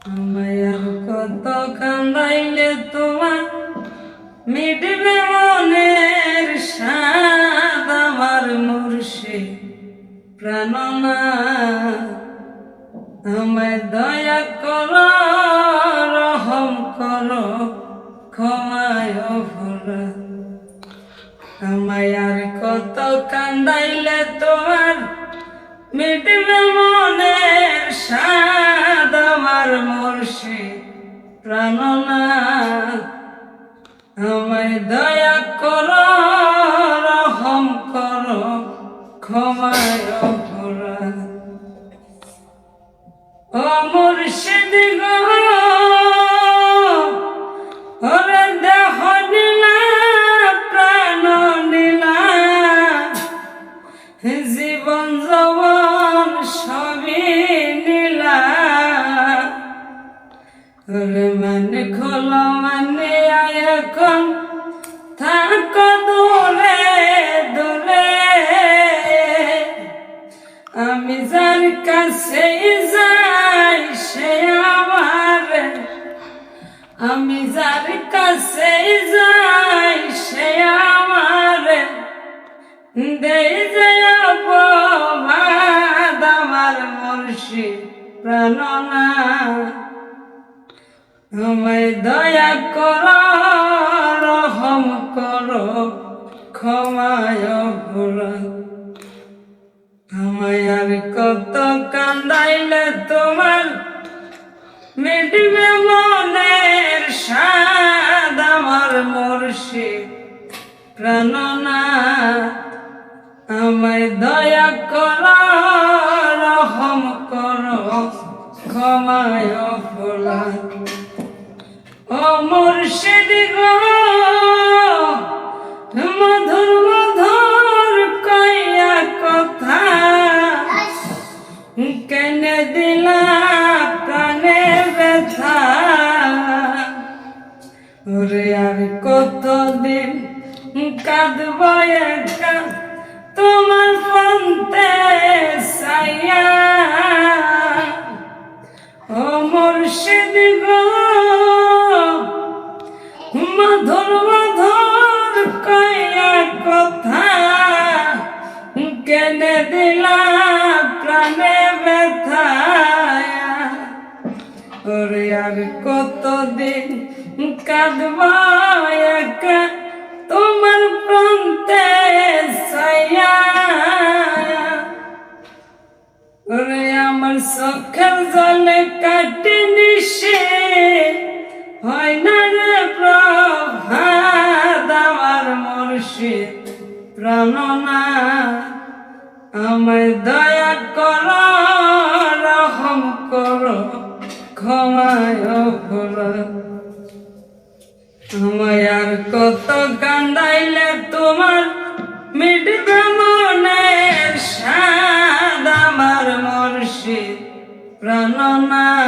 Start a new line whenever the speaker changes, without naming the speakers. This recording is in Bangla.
আমায় কত কান্দাইলে তোমার মিটবে মনের সাদ আমার মুর্শিদ প্রাণনা আমায় দয়া কর, রহম কর, ক্ষমায় ভরা। আমায় কত কান্দাইলে তোমার মিটবে মনের সাদ আমার মুর্শিদ প্রাণনা আমায় দয়া করো রহম করো ক্ষমায় অপরাধ। ও মুর্শিদ মানে খোলো মানে এখন থাক দূরে দূরে। আমি যার কাছে যাই, সে আমার। আমি যার কাছে যাই, সে আমার। দেই যে অপবাদ, আমার মুর্শিদ প্রাণনা। আমায় দয়া কর, রহম কর, ক্ষমায় ভরা। আমায় আর কত কান্দাইলে তোমার মিটবে মনের সাদ আমার মুর্শিদ প্রাণনা আমায় দয়া কর, রহম কর, ক্ষমায় ভোলা ও মুর্শিদ গো, মধুর মধুর কইয়া কথা। কেন দিলা প্রাণে ব্যথা? ওরে আর কতদিন কাঁদব একা? তোমার পন্তে কেনে দিলা প্রাণে ব্যথা ওরে, আর কতদিন কাঁদব একা? তোমার প্রান্তে সাইয়া ওরে, আমার সখের জলে কাটি নিশে। হয় না রে প্রভাত, আমার মুর্শিদ প্রাণনা। আমায় দয়া কর, রহম কর, ক্ষমায় ভরা আমায় আর কত কান্দাইলে তোমার মিটবে মনের সাদ আমার মুর্শিদ প্রাণনা